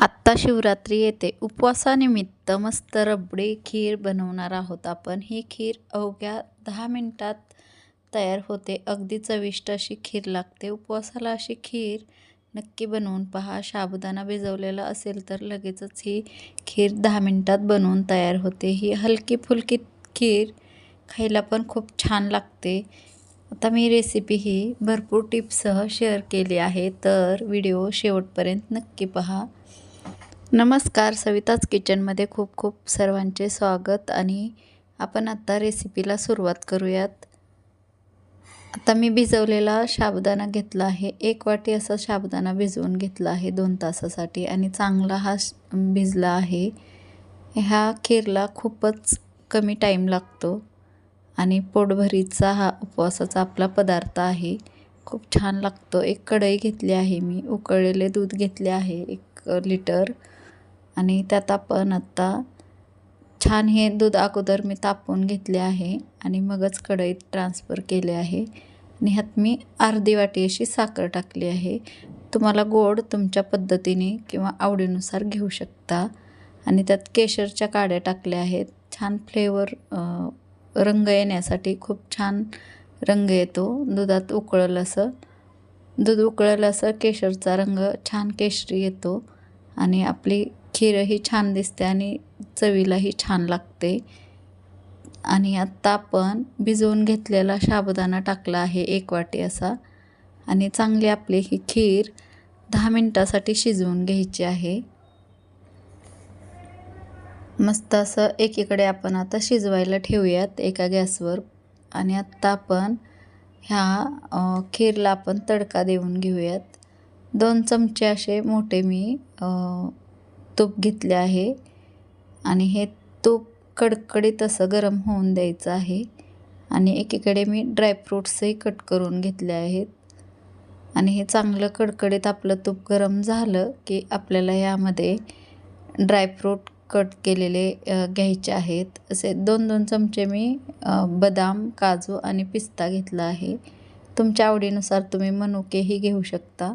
आत्ता शिवरात्री येते. उपवासानिमित्त मस्त रबडी खीर बनवणार आहोत आपण. ही खीर अवघ्या दहा मिनटात तयार होते. अगदी चविष्ट अशी खीर लागते. उपवासाला अशी खीर नक्की बनवून पहा. साबुदाणा भिजवलेला असेल तर लगेचच ही खीर दहा मिनटात बनवून तयार होते. ही हलकी फुलकी खीर खायला पण खूप छान लागते. आता मी रेसिपी ही भरपूर टिप्ससह शेअर केली आहे. तर व्हिडिओ शेवटपर्यंत नक्की पहा. नमस्कार सविताज किचनमध्ये खूप खूप सर्वांचे स्वागत आणि आपण आत्ता रेसिपीला सुरुवात करूयात. आता मी भिजवलेला साबुदाणा घेतला आहे. एक वाटी असा साबुदाणा भिजवून घेतला आहे दोन तासासाठी आणि चांगला हा भिजला आहे. ह्या खीरला खूपच कमी टाईम लागतो आणि पोटभरीचा हा उपवासाचा आपला पदार्थ आहे. खूप छान लागतो. एक कढई घेतली आहे मी. उकळलेले दूध घेतले आहे एक लिटर आणि त्यात आपण आत्ता छान हे दूध अगोदर मी तापवून घेतले आहे आणि मगच कढईत ट्रान्सफर केले आहे. आणि ह्यात मी अर्धी वाटी अशी साखर टाकली आहे. तुम्हाला गोड तुमच्या पद्धतीने किंवा आवडीनुसार घेऊ शकता. आणि त्यात केशरच्या काड्या टाकल्या आहेत. छान फ्लेवर रंग येण्यासाठी खूप छान रंग येतो. दुधात उकळलं असं दूध उकळलं असं केशरचा रंग छान केशरी येतो. आणि आपली खीरही छान दिसते आणि चवीलाही छान लागते. आणि आत्ता आपण भिजवून घेतलेला साबुदाणा टाकला आहे एक वाटी असा. आणि चांगली आपली ही खीर दहा मिनटासाठी शिजवून घ्यायची आहे. मस्त असं एकीकडे आपण आता शिजवायला ठेवूयात एका गॅसवर. आणि आत्ता आपण ह्या खीरला आपण तडका देऊन घेऊयात. दोन चमचे असे मोठे मी तूप घेतले आहे आणि हे तूप कडकडीत असं गरम होऊन द्यायचं आहे. आणि एकीकडे मी ड्रायफ्रूट्सही कट करून घेतले आहेत. आणि हे चांगलं कडकडीत आपलं तूप गरम झालं की आपल्याला यामध्ये ड्रायफ्रूट कट केलेले घ्यायचे आहेत. असे दोन दोन चमचे मी बदाम काजू आणि पिस्ता घेतला आहे. तुमच्या आवडीनुसार तुम्ही मनुकेही घेऊ शकता.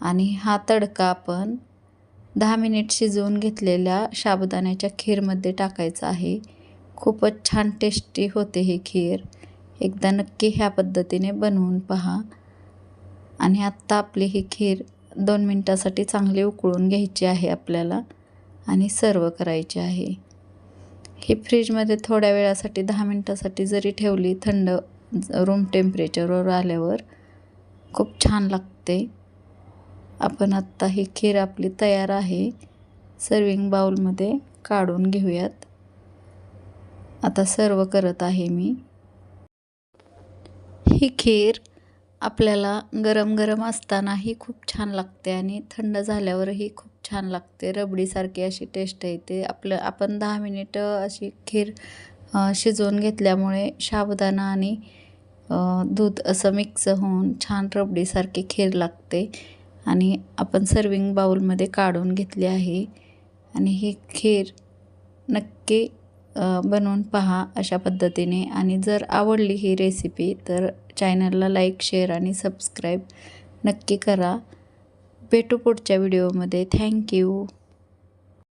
आणि हा तडका आपण दहा मिनिट शिजवून घेतलेल्या साबुदाण्याच्या खीरमध्ये टाकायचं आहे. खूपच छान टेस्टी होते ही खीर. एकदा नक्की ह्या पद्धतीने बनवून पहा. आणि आत्ता आपली ही खीर दोन मिनटासाठी चांगली उकळून घ्यायची आहे आपल्याला आणि सर्व करायची आहे. ही फ्रीजमध्ये थोड्या वेळासाठी दहा मिनटासाठी जरी ठेवली थंड रूम टेम्परेचरवर आल्यावर खूप छान लागते. आपण आत्ता ही खीर आपली तयार आहे. सर्विंग बाउलमध्ये काढून घेऊयात. आता सर्व करत आहे मी. ही खीर आपल्याला गरम गरम असतानाही खूप छान लागते आणि थंड झाल्यावरही खूप छान लागते. रबडीसारखी अशी टेस्ट येते. आपलं आपण दहा मिनिटं अशी खीर शिजवून घेतल्यामुळे साबुदाणा आणि दूध असं मिक्स होऊन छान रबडीसारखी खीर लागते. आणि आपण सर्विंग बाउलमध्ये काढून घेतली आहे. आणि ही खीर नक्की बनवून पहा अशा पद्धतीने. आणि जर आवडली ही रेसिपी तर चॅनलला लाईक शेअर आणि सबस्क्राईब नक्की करा. भेटू पुढच्या व्हिडिओमध्ये थँक्यू